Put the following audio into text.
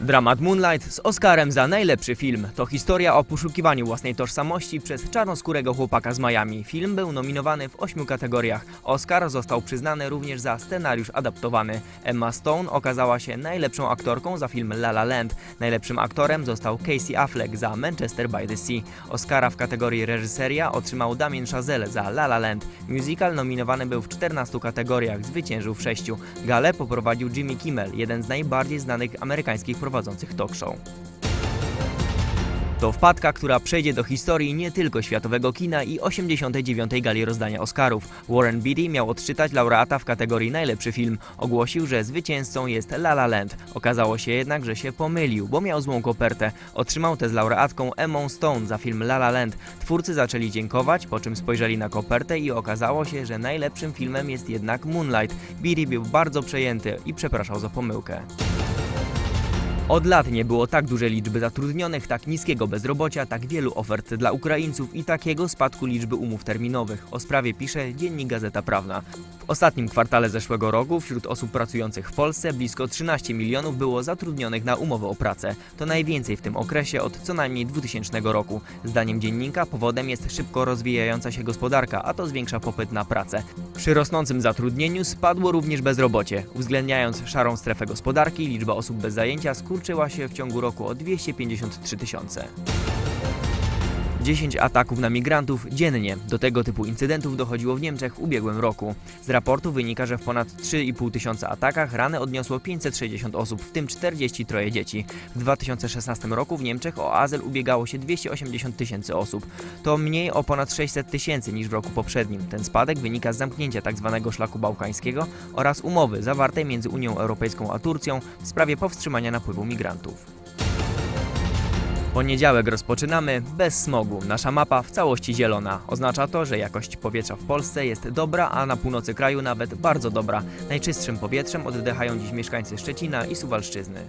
Dramat Moonlight z Oscarem za najlepszy film to historia o poszukiwaniu własnej tożsamości przez czarnoskórego chłopaka z Miami. Film był nominowany w ośmiu kategoriach. Oscar został przyznany również za scenariusz adaptowany. Emma Stone okazała się najlepszą aktorką za film La La Land. Najlepszym aktorem został Casey Affleck za Manchester by the Sea. Oscara w kategorii reżyseria otrzymał Damien Chazelle za La La Land. Musical nominowany był w 14 kategoriach, zwyciężył w sześciu. Galę poprowadził Jimmy Kimmel, jeden z najbardziej znanych amerykańskich prowadzących talk show. To wpadka, która przejdzie do historii nie tylko światowego kina i 89. gali rozdania Oscarów. Warren Beatty miał odczytać laureata w kategorii najlepszy film. Ogłosił, że zwycięzcą jest La La Land. Okazało się jednak, że się pomylił, bo miał złą kopertę. Otrzymał tę z laureatką Emmą Stone za film La La Land. Twórcy zaczęli dziękować, po czym spojrzeli na kopertę i okazało się, że najlepszym filmem jest jednak Moonlight. Beatty był bardzo przejęty i przepraszał za pomyłkę. Od lat nie było tak dużej liczby zatrudnionych, tak niskiego bezrobocia, tak wielu ofert dla Ukraińców i takiego spadku liczby umów terminowych. O sprawie pisze Dziennik Gazeta Prawna. W ostatnim kwartale zeszłego roku wśród osób pracujących w Polsce blisko 13 milionów było zatrudnionych na umowę o pracę. To najwięcej w tym okresie od co najmniej 2000 roku. Zdaniem dziennika powodem jest szybko rozwijająca się gospodarka, a to zwiększa popyt na pracę. Przy rosnącym zatrudnieniu spadło również bezrobocie. Uwzględniając szarą strefę gospodarki, liczba osób bez zajęcia skurczyła się w ciągu roku o 253 tysiące. 10 ataków na migrantów dziennie. Do tego typu incydentów dochodziło w Niemczech w ubiegłym roku. Z raportu wynika, że w ponad 3,5 tysiąca atakach rany odniosło 560 osób, w tym 43 dzieci. W 2016 roku w Niemczech o azyl ubiegało się 280 tysięcy osób. To mniej o ponad 600 tysięcy niż w roku poprzednim. Ten spadek wynika z zamknięcia tzw. szlaku bałkańskiego oraz umowy zawartej między Unią Europejską a Turcją w sprawie powstrzymania napływu migrantów. Poniedziałek rozpoczynamy bez smogu. Nasza mapa w całości zielona. Oznacza to, że jakość powietrza w Polsce jest dobra, a na północy kraju nawet bardzo dobra. Najczystszym powietrzem oddychają dziś mieszkańcy Szczecina i Suwalszczyzny.